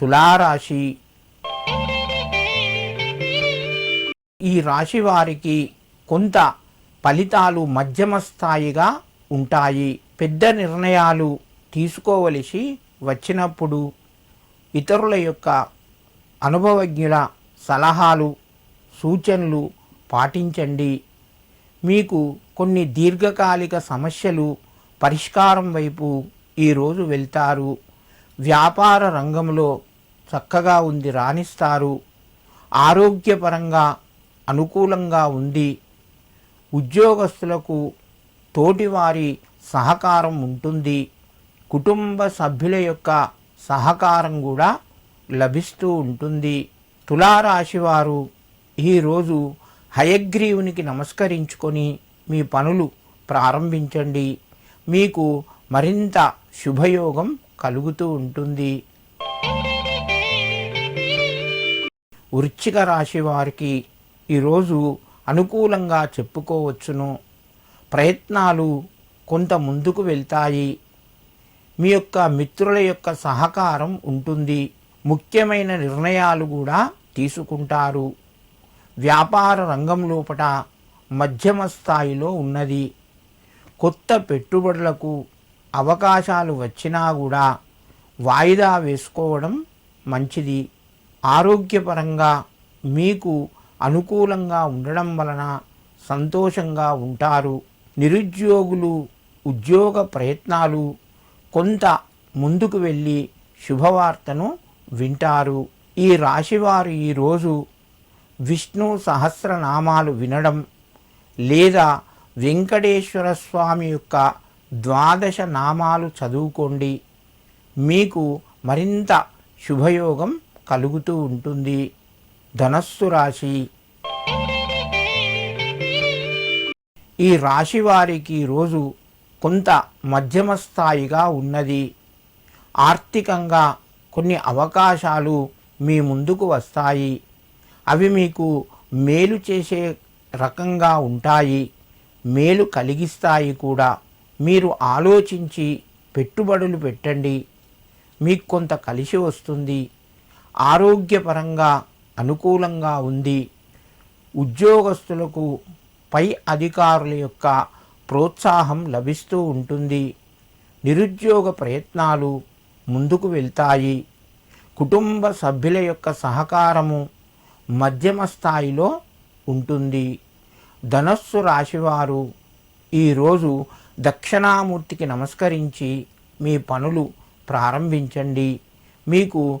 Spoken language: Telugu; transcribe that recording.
తులారాశి. ఈ రాశి వారికి కొంత ఫలితాలు మధ్యమ స్థాయిగా ఉంటాయి. పెద్ద నిర్ణయాలు తీసుకోవలసి వచ్చినప్పుడు ఇతరుల యొక్క అనుభవజ్ఞుల సలహాలు సూచనలు పాటించండి. మీకు కొన్ని దీర్ఘకాలిక సమస్యలు పరిష్కారం వైపు ఈరోజు వెళ్తారు. వ్యాపార రంగంలో చక్కగా ఉంది రాణిస్తారు. ఆరోగ్యపరంగా అనుకూలంగా ఉంది ఉద్యోగస్తులకు తోటివారి సహకారం ఉంటుంది. కుటుంబ సభ్యుల యొక్క సహకారం కూడా లభిస్తూ ఉంటుంది. తులారాశివారు ఈరోజు హయగ్రీవునికి నమస్కరించుకొని మీ పనులు ప్రారంభించండి. మీకు మరింత శుభయోగం కలుగుతూ ఉంటుంది. వృచ్చిక రాశి వారికి ఈరోజు అనుకూలంగా చెప్పుకోవచ్చును. ప్రయత్నాలు కొంత ముందుకు వెళ్తాయి. మీ యొక్క మిత్రుల యొక్క సహకారం ఉంటుంది. ముఖ్యమైన నిర్ణయాలు కూడా తీసుకుంటారు. వ్యాపార రంగం లోపట మధ్యమ స్థాయిలో ఉన్నది. కొత్త పెట్టుబడులకు అవకాశాలు వచ్చినా కూడా వాయిదా వేసుకోవడం మంచిది. ఆరోగ్యపరంగా మీకు అనుకూలంగా ఉండడం వలన సంతోషంగా ఉంటారు. నిరుద్యోగులు ఉద్యోగ ప్రయత్నాలు కొంత ముందుకు వెళ్ళి శుభవార్తను వింటారు. ఈ రాశివారు ఈరోజు విష్ణు సహస్రనామాలు వినడం లేదా వెంకటేశ్వర స్వామి యొక్క ద్వాదశ నామాలు చదువుకోండి. మీకు మరింత శుభయోగం కలుగుతూ ఉంటుంది. ధనస్సు రాశి. ఈ రాశి వారికి రోజు కొంత మధ్యమ స్థాయిగా ఉన్నది. ఆర్థికంగా కొన్ని అవకాశాలు మీ ముందుకు వస్తాయి. అవి మీకు మేలు చేసే రకంగా ఉంటాయి. మేలు కలిగిస్తాయి కూడా. మీరు ఆలోచించి పెట్టుబడులు పెట్టండి. మీకు కొంత కలిసి వస్తుంది. ఆరోగ్యపరంగా అనుకూలంగా ఉంది ఉద్యోగస్తులకు పై అధికారుల యొక్క ప్రోత్సాహం లభిస్తూ ఉంటుంది. నిరుద్యోగ ప్రయత్నాలు ముందుకు వెళ్తాయి. కుటుంబ సభ్యుల యొక్క సహకారము మధ్యమ స్థాయిలో ఉంటుంది. ధనస్సు రాశివారు ఈరోజు దక్షిణామూర్తికి నమస్కరించి మీ పనులు ప్రారంభించండి. మీకు